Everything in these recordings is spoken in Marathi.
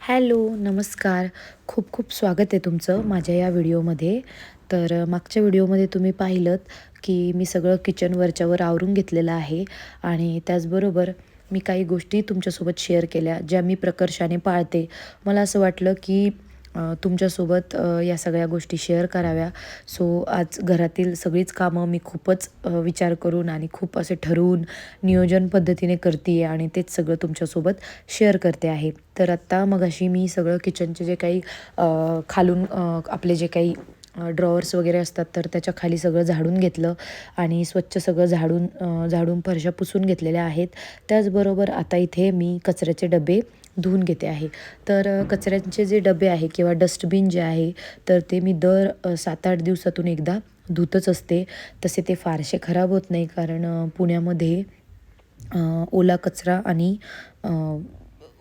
हॅलो नमस्कार. खूप खूप स्वागत आहे तुमचं माझ्या या व्हिडिओमध्ये. तर मागच्या व्हिडिओमध्ये तुम्ही पाहिलंत की मी सगळं किचन वरच्यावर आवरून घेतलेलं आहे आणि त्याचबरोबर मी काही गोष्टी तुमच्यासोबत शेअर केल्या ज्या मी प्रकर्षाने पाळते. मला असं वाटलं की तुमच्यासोबत या सगळ्या गोष्टी शेअर कराव्या. सो आज घरातील सगळीच कामं मी खूपच विचार करून आणि खूप असे ठरवून नियोजन पद्धतीने करते आहे आणि तेच सगळं तुमच्यासोबत शेअर करते आहे. तर आत्ता मगाशी मी सगळं किचनचे जे काही खालून आपले जे काही ड्रॉवर्स वगैरे असतात तर त्याच्याखाली सगळं झाडून घेतलं आणि स्वच्छ सगळं झाडून झाडून फरशा पुसून घेतलेल्या आहेत. त्याचबरोबर आता इथे मी कचऱ्याचे डबे धुवून घेते आहे. तर कचऱ्यांचे जे डबे आहे किंवा डस्टबिन जे आहे तर ते मी दर सात आठ दिवसातून एकदा धुतच असते. तसे ते फारसे खराब होत नाही कारण पुण्यामध्ये ओला कचरा आणि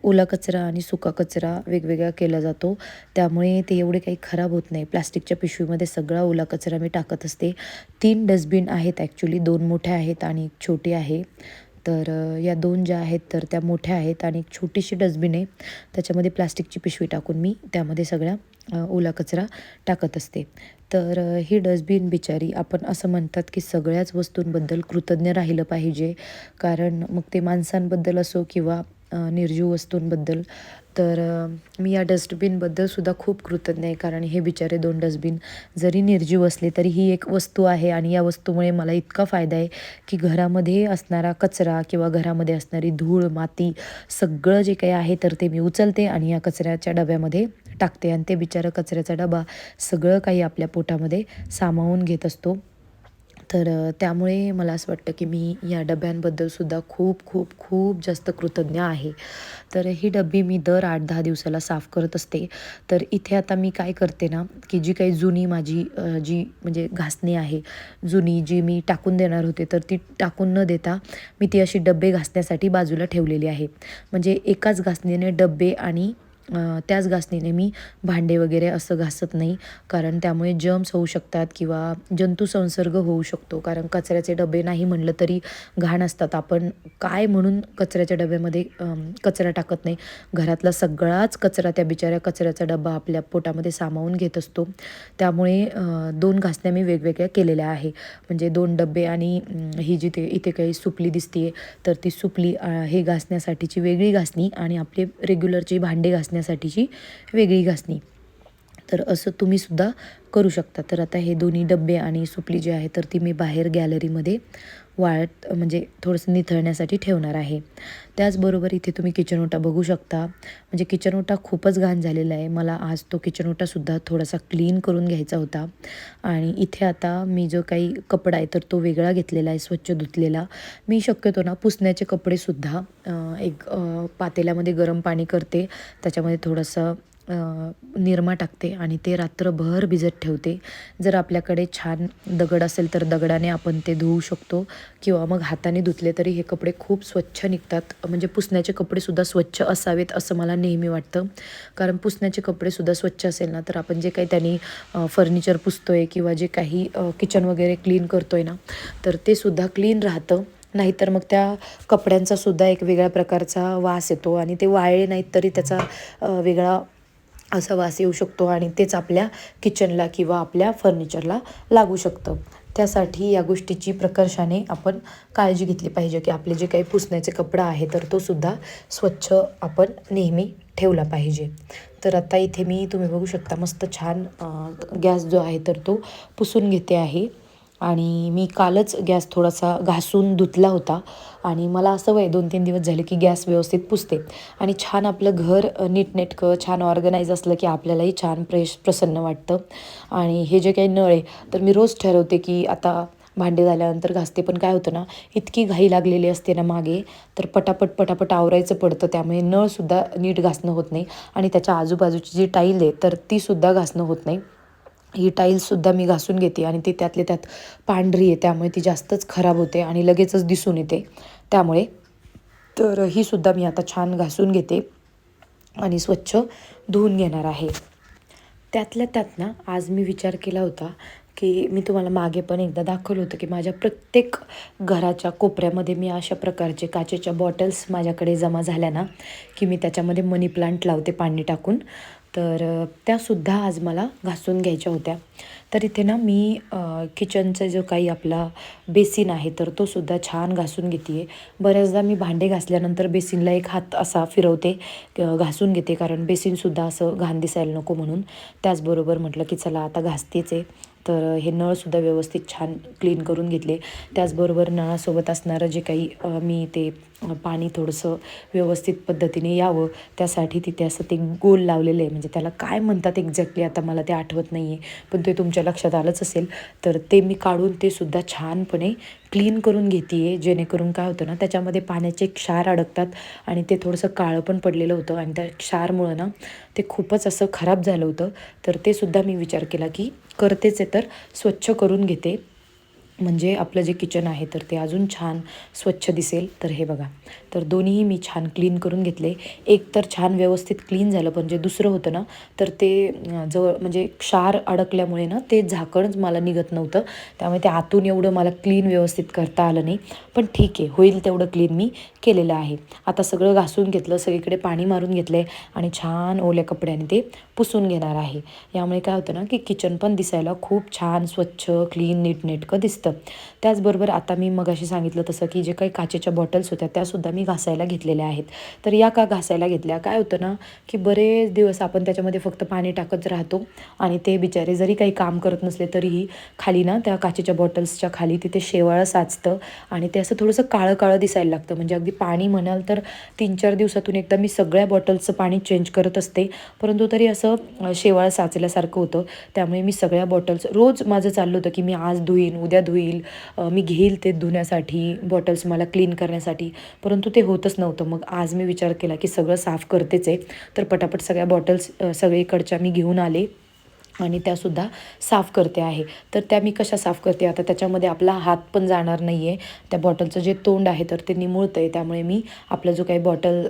ओला कचरा आणि सुका कचरा वेगवेगळा केला जातो. त्यामुळे ते एवढे काही खराब होत नाही. प्लास्टिकच्या पिशवीमध्ये सगळा ओला कचरा मी टाकत असते. तीन डस्टबिन आहेत ॲक्च्युली दोन मोठ्या आहेत आणि एक छोटी आहे. तर या दोन ज्या आहेत तर त्या मोठ्या आहेत आणि एक छोटीशी डस्टबिन आहे. त्याच्यामध्ये प्लास्टिकची पिशवी टाकून मी त्यामध्ये सगळ्या ओला कचरा टाकत असते. तर ही डस्टबिन बिचारी आपण असं म्हणतात की सगळ्याच वस्तूंबद्दल कृतज्ञ राहिलं पाहिजे. कारण मग ते माणसांबद्दल असो किंवा निर्जीव वस्तूंबद्दल तर मी या डस्टबिनबद्दलसुद्धा खूप कृतज्ञ आहे कारण हे बिचारे दोन डस्टबिन जरी निर्जीव असले तरी ही एक वस्तू आहे आणि या वस्तूमुळे मला इतका फायदा आहे की घरामध्ये असणारा कचरा किंवा घरामध्ये असणारी धूळ माती सगळं जे काही आहे तर ते मी उचलते आणि या कचऱ्याच्या डब्यामध्ये टाकते आणि ते बिचारं कचऱ्याचा डबा सगळं काही आपल्या पोटामध्ये सामावून घेत असतो. तर त्यामुळे मला असं वाटतं की मी या डब्यांबद्दलसुद्धा खूप खूप खूप जास्त कृतज्ञ आहे. तर ही डबी मी दर आठ दहा दिवसाला साफ करत असते. तर इथे आता मी काय करते ना की जी काही जुनी माझी जी म्हणजे घासणी आहे जुनी जी मी टाकून देणार होते तर ती टाकून न देता मी ती अशी डब्बे घासण्यासाठी बाजूला ठेवलेली आहे. म्हणजे एकाच घासणीने डब्बे आणि त्याच घासणीने मी भांडे वगैरे असं घासत नाही. कारण त्यामुळे जर्म्स होऊ शकतात किंवा जंतुसंसर्ग होऊ शकतो. कारण कचऱ्याचे डबे नाही म्हणलं तरी घाण असतात. आपण काय म्हणून कचऱ्याच्या डब्यामध्ये कचरा टाकत नाही? घरातला सगळाच कचरा त्या बिचाऱ्या कचऱ्याचा डबा आपल्या पोटामध्ये सामावून घेत असतो. त्यामुळे दोन घासण्या मी वेगवेगळ्या केलेल्या आहे. म्हणजे दोन डबे आणि ही जिथे इथे काही सुपली दिसते तर ती सुपली हे घासण्यासाठीची वेगळी घासणी आणि आपले रेग्युलरची भांडे घासण्यासाठीची वेगळी घासणी. तर असं तुम्ही सुद्धा करू शकता. तर आता हे दोन्ही डबे आणि सुपली जी आहे तर ती मी बाहेर गॅलरीमध्ये वाळत म्हणजे थोडंसं निथळण्यासाठी ठेवणार आहे. त्याचबरोबर इथे तुम्ही किचन ओटा बघू शकता. म्हणजे किचन ओटा खूपच घाण झालेला आहे. मला आज तो किचन ओटासुद्धा थोडासा क्लीन करून घ्यायचा होता. आणि इथे आता मी जो काही कपडा आहे तर तो वेगळा घेतलेला आहे स्वच्छ धुतलेला. मी शक्यतो ना पुसण्याचे कपडेसुद्धा एक पातेल्यामध्ये गरम पाणी करते. त्याच्यामध्ये थोडंसं निरमा टाकते आणि ते रात्रभर भिजत ठेवते. जर आपल्याकडे छान दगड असेल तर दगडाने आपण ते धुवू शकतो किंवा मग हाताने धुतले तरी हे कपडे खूप स्वच्छ निघतात. म्हणजे पुसण्याचे कपडेसुद्धा स्वच्छ असावेत असं मला नेहमी वाटतं. कारण पुसण्याचे कपडेसुद्धा स्वच्छ असेल ना तर आपण जे काही त्यांनी फर्निचर पुसतो आहे किंवा जे काही किचन वगैरे क्लीन करतो आहे ना तर ते सुद्धा क्लीन राहतं. नाहीतर मग त्या कपड्यांचा सुद्धा एक वेगळ्या प्रकारचा वास येतो आणि ते वाळले नाहीत तरी त्याचा वेगळा असा वास येऊ शकतो आणि तेच आपल्या किचनला किंवा आपल्या फर्निचरला लागू शकतं. त्यासाठी या गोष्टीची प्रकर्षाने आपण काळजी घेतली पाहिजे की आपले जे काही पुसण्याचे कपडा आहे तर तो सुद्धा स्वच्छ आपण नेहमी ठेवला पाहिजे. तर आता इथे मी तुम्ही बघू शकता मस्त छान गॅस जो आहे तर तो पुसून घेते आहे. आणि मी कालच गॅस थोडासा घासून धुतला होता. आणि मला असं वय दोन तीन दिवस झाले की गॅस व्यवस्थित पुसते. आणि छान आपलं घर नीटनेटकं छान ऑर्गनाईज असलं की आपल्यालाही छान प्रेश प्रसन्न वाटतं. आणि हे जे काही नळ आहे तर मी रोज ठरवते की आता भांडे झाल्यानंतर घासते. पण काय होतं ना इतकी घाई लागलेली असते ना मागे तर पटापट पटापट आवरायचं पडतं. त्यामुळे नळसुद्धा नीट घासणं होत नाही. आणि त्याच्या आजूबाजूची जी टाईल आहे तर तीसुद्धा घासणं होत नाही. ही टाईल्ससुद्धा मी घासून घेते आणि ती त्यातले त्यात पांढरी आहे त्यामुळे ती जास्तच खराब होते आणि लगेचच दिसून येते. त्यामुळे तर ही सुद्धा मी आता छान घासून घेते आणि स्वच्छ धुवून घेणार आहे. त्यातल्या त्यात ना आज मी विचार केला होता की मी तुम्हाला मागे पण एकदा दाखवलं होतं की माझ्या प्रत्येक घराच्या कोपऱ्यामध्ये मी अशा प्रकारचे काचेच्या बॉटल्स माझ्याकडे जमा झाल्या ना की मी त्याच्यामध्ये मनी प्लांट लावते पाणी टाकून. तर त्यासुद्धा आज मला घासून घ्यायच्या होत्या. तर इथे ना मी किचनचा जो काही आपला बेसिन आहे तर तो सुद्धा छान घासून घेते आहे बऱ्याचदा मी भांडे घासल्यानंतर बेसिनला एक हात असा फिरवते घासून घेते. कारण बेसिनसुद्धा असं घाण दिसायला नको म्हणून. त्याचबरोबर म्हटलं की चला आता घासतेच आहे. तर हे नळसुद्धा व्यवस्थित छान क्लीन करून घेतले. त्याचबरोबर नळासोबत असणारं जे काही मी ते पाणी थोडंसं व्यवस्थित पद्धतीने यावं. त्यासाठी तिथे असं ते गोल लावलेलं आहे. म्हणजे त्याला काय म्हणतात एक्झॅक्टली आता मला ते आठवत नाही आहे पण ते तुमच्या लक्षात आलंच असेल. तर ते मी काढून ते सुद्धा छानपणे क्लीन करून घेते आहे जेणेकरून काय होतं ना त्याच्यामध्ये पाण्याचे क्षार अडकतात आणि ते थोडंसं काळं पण पडलेलं होतं आणि त्या क्षारमुळं ना ते खूपच असं खराब झालं होतं. तर ते सुद्धा मी विचार केला की करतेच आहे तर स्वच्छ करून घेते. म्हणजे आपलं जे किचन आहे तर ते अजून छान स्वच्छ दिसेल. तर हे बघा. तर दोन्हीही मी छान क्लीन करून घेतले. एक तर छान व्यवस्थित क्लीन झालं पण जे दुसरं होतं ना तर ते जवळ म्हणजे क्षार अडकल्यामुळे ना ते झाकणच मला निघत नव्हतं. त्यामुळे ते आतून एवढं मला क्लीन व्यवस्थित करता आलं नाही. पण ठीक आहे होईल तेवढं क्लीन मी केलेलं आहे. आता सगळं घासून घेतलं सगळीकडे पाणी मारून घेतलं आहे आणि छान ओल्या कपड्याने ते पुसून घेणार आहे. यामुळे काय होतं ना की किचन पण दिसायला खूप छान स्वच्छ क्लीन नीटनेटकं दिसतं. त्याचबरोबर आता मी मगाशी सांगितलं तसं की जे काही काचेच्या बॉटल्स होत्या त्यासुद्धा मी घासायला घेतलेल्या आहेत. तर या का घासायला घेतल्या? काय होतं ना की बरेच दिवस आपण त्याच्यामध्ये फक्त पाणी टाकत राहतो आणि ते बिचारे जरी काही काम करत नसले तरीही खाली ना त्या काचेच्या बॉटल्सच्या खाली तिथे शेवाळं साचतं आणि ते असं थोडंसं काळं काळं दिसायला लागतं. म्हणजे अगदी पाणी म्हणाल तर तीन चार दिवसातून एकदा मी सगळ्या बॉटल्सचं पाणी चेंज करत असते. परंतु तरी असं शेवाळं साचल्यासारखं होतं. त्यामुळे मी सगळ्या बॉटल्स रोज माझं चाललं होतं की मी आज धुईन उद्या धुईन. होईल मी घेईल ते धुण्यासाठी बॉटल्स मला क्लीन करण्यासाठी. परंतु ते होतच नव्हतं. मग आज मी विचार केला की सगळं साफ करतेच आहे. तर पटापट सगळ्या बॉटल्स सगळीकडच्या मी घेऊन आले. आणि त्यासुद्धा साफ करते आहे. तर त्या मी कशा साफ करते? आता त्याच्यामध्ये आपला हात पण जाणार नाही आहे त्या बॉटलचं जे तोंड आहे तर ते निमुळतं आहे त्यामुळे मी आपला जो काही बॉटल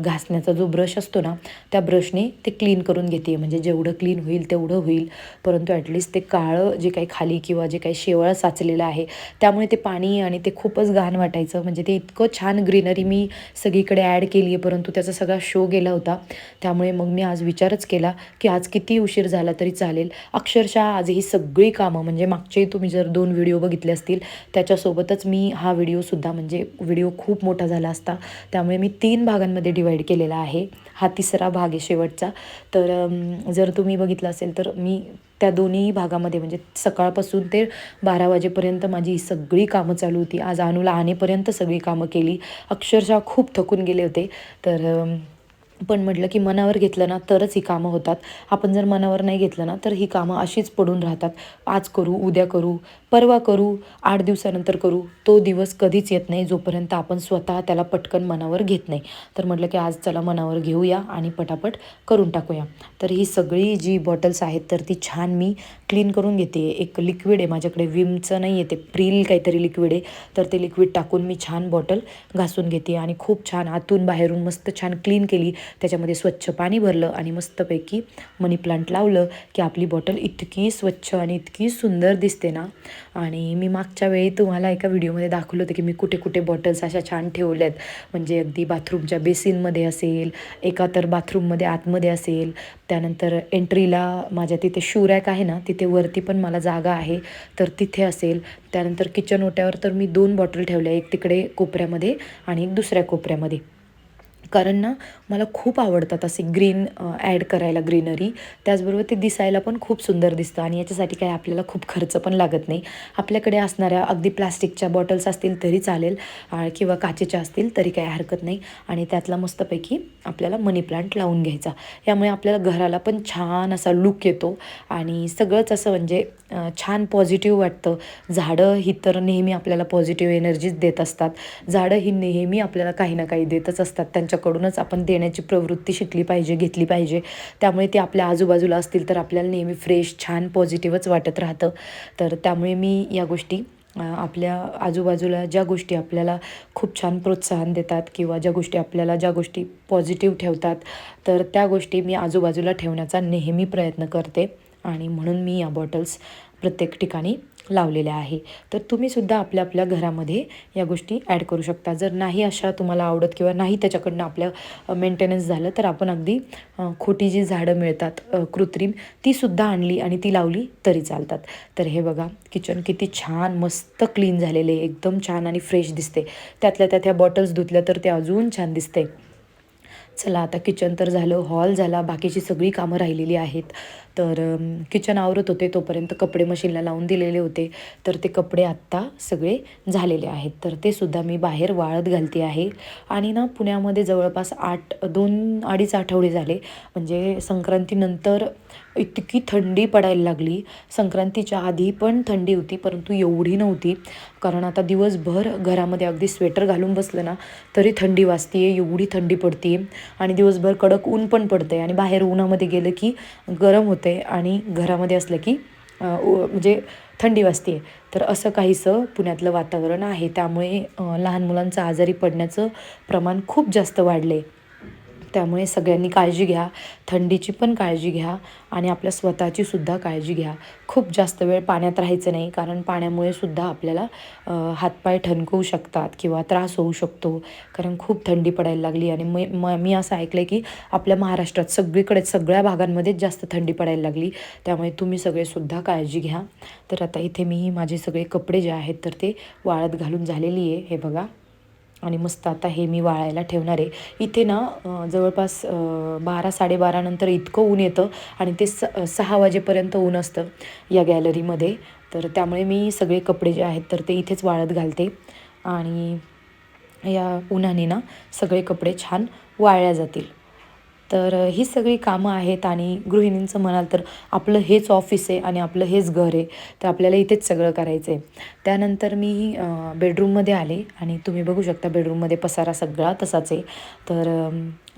घासण्याचा जो ब्रश असतो ना त्या ब्रशने ते क्लीन करून घेते म्हणजे जेवढं क्लीन होईल तेवढं होईल. परंतु ॲटलिस्ट ते काळं जे काही खाली किंवा जे काही शेवाळ साचलेलं आहे त्यामुळे ते पाणी आणि ते खूपच घाण वाटायचं. म्हणजे ते इतकं छान ग्रीनरी मी सगळीकडे ॲड केली आहे परंतु त्याचा सगळा शो गेला होता. त्यामुळे मग मी आज विचारच केला की आज किती उशीर झाला तरी चालेल? अक्षरशः आज ही सगळी कामं म्हणजे मागचे तुम्ही जर दोन व्हिडिओ बघितले असतील त्याच्यासोबतच मी हा व्हिडिओसुद्धा म्हणजे व्हिडिओ खूप मोठा झाला असता त्यामुळे मी तीन भागांमध्ये डिवाईड केलेला आहे. हा तिसरा भाग आहे शेवटचा. तर जर तुम्ही बघितलं असेल तर मी त्या दोन्ही भागामध्ये म्हणजे सकाळपासून ते बारा वाजेपर्यंत माझी ही सगळी कामं चालू होती. आज अनुला आणेपर्यंत सगळी कामं केली. अक्षरशः खूप थकून गेले होते. तर पण म्हटलं की मनावर घेतलं ना तरच ही कामं होतात. आपण जर मनावर नाही घेतलं ना तर ही कामं अशीच पडून राहतात. आज करू उद्या करू परवा करू आठ दिवसानंतर करू तो दिवस कधीच येत नाही जोपर्यंत आपण स्वतः त्याला पटकन मनावर घेत नाही. तर म्हटलं की आज चला मनावर घेऊया आणि पटापट करून टाकूया. तर ही सगळी जी बॉटल्स आहेत तर ती छान मी क्लीन करून घेते. एक लिक्विड आहे माझ्याकडे विमचं नाही आहे ते प्रिल काहीतरी लिक्विड आहे. तर ते लिक्विड टाकून मी छान बॉटल घासून घेते आणि खूप छान आतून बाहेरून मस्त छान क्लीन केली. त्याच्यामध्ये स्वच्छ पाणी भरलं आणि मस्तपैकी मनी प्लांट लावलं की आपली बॉटल इतकी स्वच्छ आणि इतकी सुंदर दिसते ना. आणि मी मागच्या वेळी तुम्हाला एका व्हिडिओमध्ये दाखवलं होतं की मी कुठे कुठे बॉटल्स अशा छान ठेवल्यात. म्हणजे अगदी बाथरूमच्या बेसिनमध्ये असेल एका तर बाथरूममध्ये आतमध्ये असेल त्यानंतर एंट्रीला माझ्या तिथे शू रॅक आहे ना तिथे वरती पण मला जागा आहे तर तिथे असेल. त्यानंतर किचन ओट्यावर तर मी दोन बॉटल ठेवल्या एक तिकडे कोपऱ्यामध्ये आणि एक दुसऱ्या कोपऱ्यामध्ये. कारण ना मला खूप आवडतात असे ग्रीन ॲड करायला ग्रीनरी त्याचबरोबर ते दिसायला पण खूप सुंदर दिसतं आणि याच्यासाठी काय आपल्याला खूप खर्च पण लागत नाही. आपल्याकडे असणाऱ्या अगदी प्लास्टिकच्या बॉटल्स असतील तरी चालेल किंवा काचेच्या असतील तरी काही हरकत नाही. आणि त्यातला मस्तपैकी आपल्याला मनी प्लांट लावून घ्यायचा. यामुळे आपल्याला घराला पण छान असा लुक येतो आणि सगळंच असं म्हणजे छान पॉझिटिव्ह वाटतं. झाडं ही तर नेहमी आपल्याला पॉझिटिव्ह एनर्जीच देत असतात. झाडं ही नेहमी आपल्याला काही ना काही देतच असतात. त्यांच्या त्यांच्याकडूनच आपण देण्याची प्रवृत्ती शिकली पाहिजे घेतली पाहिजे. त्यामुळे ते आपल्या आजूबाजूला असतील तर आपल्याला नेहमी फ्रेश छान पॉझिटिव्हच वाटत राहतं. तर त्यामुळे मी या गोष्टी आपल्या आजूबाजूला ज्या गोष्टी आपल्याला खूप छान प्रोत्साहन देतात किंवा ज्या गोष्टी आपल्याला ज्या गोष्टी पॉझिटिव्ह ठेवतात तर त्या गोष्टी मी आजूबाजूला ठेवण्याचा नेहमी प्रयत्न करते. आणि म्हणून मी या बॉटल्स प्रत्येक ठिकाणी लावलेल्या आहे. तर तुम्हीसुद्धा आपल्या आपल्या घरामध्ये या गोष्टी ॲड करू शकता. जर नाही अशा तुम्हाला आवडत किंवा नाही त्याच्याकडनं आपल्या मेंटेनन्स झालं तर आपण अगदी खोटी जी झाडं मिळतात कृत्रिम तीसुद्धा आणली आणि ती लावली तरी चालतात. तर हे बघा किचन किती छान मस्त क्लीन झालेले आहे. एकदम छान आणि फ्रेश दिसते. त्यातल्या त्यात ह्या बॉटल्स धुतल्या तर ते अजून छान दिसते. चला आता किचन तर झालं हॉल झाला बाकीची सगळी कामं राहिलेली आहेत. तर किचन आवरत होते तोपर्यंत कपडे मशीनला लावून दिलेले होते. तर ते कपडे आत्ता सगळे झालेले आहेत. तर ते सुद्धा मी बाहेर वाळत घालते आहे. आणि ना पुण्यामध्ये जवळपास आठ दोन अडीच आठवडे झाले. म्हणजे संक्रांतीनंतर इतकी थंडी पडायला लागली. संक्रांतीच्या आधी पण थंडी होती परंतु एवढी नव्हती. कारण आता दिवसभर घरामध्ये अगदी स्वेटर घालून बसलं ना तरी थंडी वाजते एवढी थंडी पडते आणि दिवसभर कडक ऊन पण पडतं आहे आणि बाहेर उन्हामध्ये गेलं की गरम होतं आहे आणि घरामध्ये असलं की म्हणजे थंडी वाजते तर असं काहीसं पुण्यातलं वातावरण आहे. त्यामुळे लहान मुलांचं आजारी पडण्याचं प्रमाण खूप जास्त वाढले त्यामुळे सगळ्यांनी काळजी घ्या थंडीची पण काळजी घ्या आणि आपल्या स्वतःची सुद्धा काळजी घ्या. खूप जास्त वेळ पाण्यात राहायचं नाही कारण पाण्यामुळे सुद्धा आपल्याला हातपाय ठणकवू शकतात किंवा त्रास होऊ शकतो कारण खूप थंडी पडायला लागली. आणि मी म मी असं ऐकलं आहे की आपल्या महाराष्ट्रात सगळीकडे सगळ्या भागांमध्येच जास्त थंडी पडायला लागली. त्यामुळे तुम्ही सगळेसुद्धा काळजी घ्या. तर आता इथे मी माझे सगळे कपडे जे आहेत तर ते वाळत घालून झालेली आहे. हे बघा. आणि मस्त आता हे मी वाळायला ठेवणार आहे. इथे ना जवळपास बारा साडेबारानंतर इतकं ऊन येतं आणि ते स सहा वाजेपर्यंत ऊन असतं या गॅलरीमध्ये. तर त्यामुळे मी सगळे कपडे जे आहेत तर ते इथेच वाळत घालते. आणि या उन्हाने ना सगळे कपडे छान वाळल्या जातील. तर ही सगळी कामं आहेत आणि गृहिणींचं म्हणाल तर आपलं हेच ऑफिस आहे आणि आपलं हेच घर आहे. तर आपल्याला इथेच सगळं करायचं आहे त्यानंतर मी बेडरूममध्ये आले आणि तुम्ही बघू शकता बेडरूममध्ये पसारा सगळा तसाच आहे. तर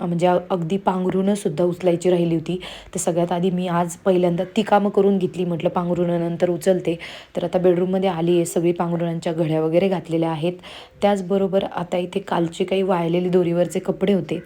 म्हणजे अगदी पांघरूणंसुद्धा उचलायची राहिली होती. तर सगळ्यात आधी मी आज पहिल्यांदा ती कामं करून घेतली. म्हटलं पांघरुणं नंतर उचलते. तर आता बेडरूममध्ये आली आहे. सगळी पांघरुणांच्या घड्या वगैरे घातलेल्या आहेत. त्याचबरोबर आता इथे कालचे काही वाळलेले दोरीवरचे कपडे होते.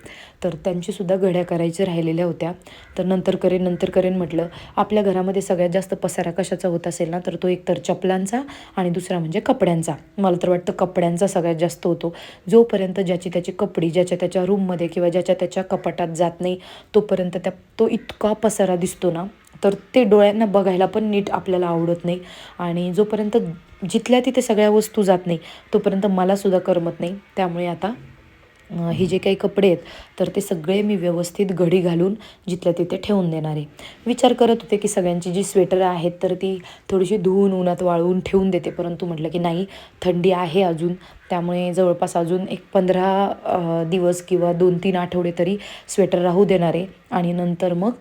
तर त्यांचीसुद्धा घड्या करायच्या राहिलेल्या होत्या. तर नंतर करेन नंतर करेन म्हटलं आपल्या घरामध्ये सगळ्यात जास्त पसारा कशाचा होत असेल ना तर तो एकतर चपलांचा आणि दुसरा म्हणजे कपड्यांचा. मला तर वाटतं कपड्यांचा सगळ्यात जास्त होतो. जोपर्यंत ज्याची त्याची कपडी ज्याच्या त्याच्या रूममध्ये किंवा ज्याच्या त्याच्या कपाटात जात नाही. तोपर्यंत त्या तो इतका पसारा दिसतो ना तर ते डोळ्यांना बघायला पण नीट आपल्याला आवडत नाही. आणि जोपर्यंत जिथल्या तिथे सगळ्या वस्तू जात नाही तोपर्यंत मलासुद्धा करमत नाही. त्यामुळे आता हे जे काही कपडे आहेत तर ते सगळे मी व्यवस्थित घडी घालून जिथल्या तिथे ठेवून देणार आहे. विचार करत होते की सगळ्यांची जी स्वेटर आहेत तर ती थोडीशी धुवून उन्हात वाळवून ठेवून देते. परंतु म्हटलं की नाही थंडी आहे अजून. त्यामुळे जवळपास अजून एक पंधरा दिवस किंवा दोन तीन आठवडे तरी स्वेटर राहू देणार. आहे आणि नंतर मग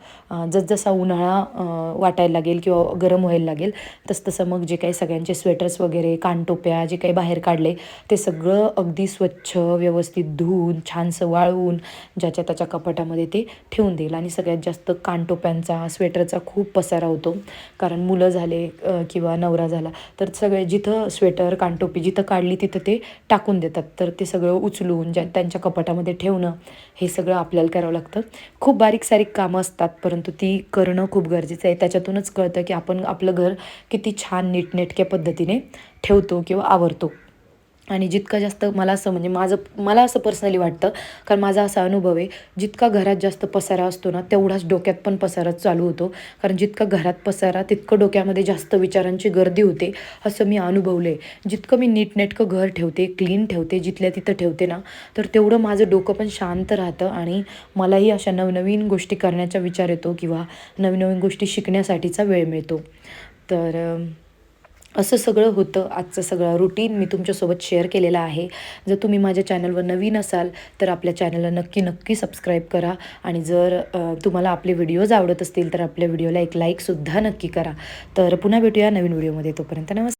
जसजसा उन्हाळा वाटायला लागेल किंवा गरम व्हायला लागेल तसतसं मग जे काही सगळ्यांचे स्वेटर्स वगैरे कानटोप्या जे काही बाहेर काढले ते सगळं अगदी स्वच्छ व्यवस्थित धुवून छानसं वाळवून ज्याच्या त्याच्या कपाटामध्ये ते ठेवून देईल. आणि सगळ्यात जास्त कानटोप्यांचा स्वेटरचा खूप पसारा होतो. कारण मुलं झाले किंवा नवरा झाला तर सगळे जिथं स्वेटर कानटोपी जिथं काढली तिथं ते टाकून देतात. तर ते सगळं उचलून ज्या त्यांच्या कपाटामध्ये ठेवणं हे सगळं आपल्याला करावं लागतं. खूप बारीक सारीक कामं असतात परंतु ती करणं खूप गरजेचं आहे. त्याच्यातूनच कळतं की आपण आपलं घर किती छान नीटनेटक्या पद्धतीने ठेवतो किंवा आवरतो. आणि जितका जास्त मला असं म्हणजे माझं मला असं पर्सनली वाटतं कारण माझा असा अनुभव आहे जितका घरात जास्त पसारा असतो ना तेवढाच डोक्यात पण पसारा चालू होतो. कारण जितका घरात पसारा तितकं डोक्यामध्ये जास्त विचारांची गर्दी होते असं मी अनुभवलं आहे. जितकं मी नीटनेटकं घर ठेवते क्लीन ठेवते जिथल्या तिथं ठेवते ना तर तेवढं माझं डोकं पण शांत राहतं आणि मलाही अशा नवनवीन गोष्टी करण्याचा विचार येतो किंवा नवीन नवीन गोष्टी शिकण्यासाठीचा वेळ मिळतो. तर असं सगळं होतं आजचं सगळं रुटीन मी तुमच्यासोबत शेअर केलेलं आहे. जर तुम्ही माझ्या चॅनलवर नवीन असाल तर आपल्या चॅनलला नक्की नक्की सबस्क्राईब करा. आणि जर तुम्हाला आपले व्हिडिओज आवडत असतील तर आपल्या व्हिडिओला एक लाईकसुद्धा नक्की करा. तर पुन्हा भेटूया नवीन व्हिडिओमध्ये तोपर्यंत नमस्कार.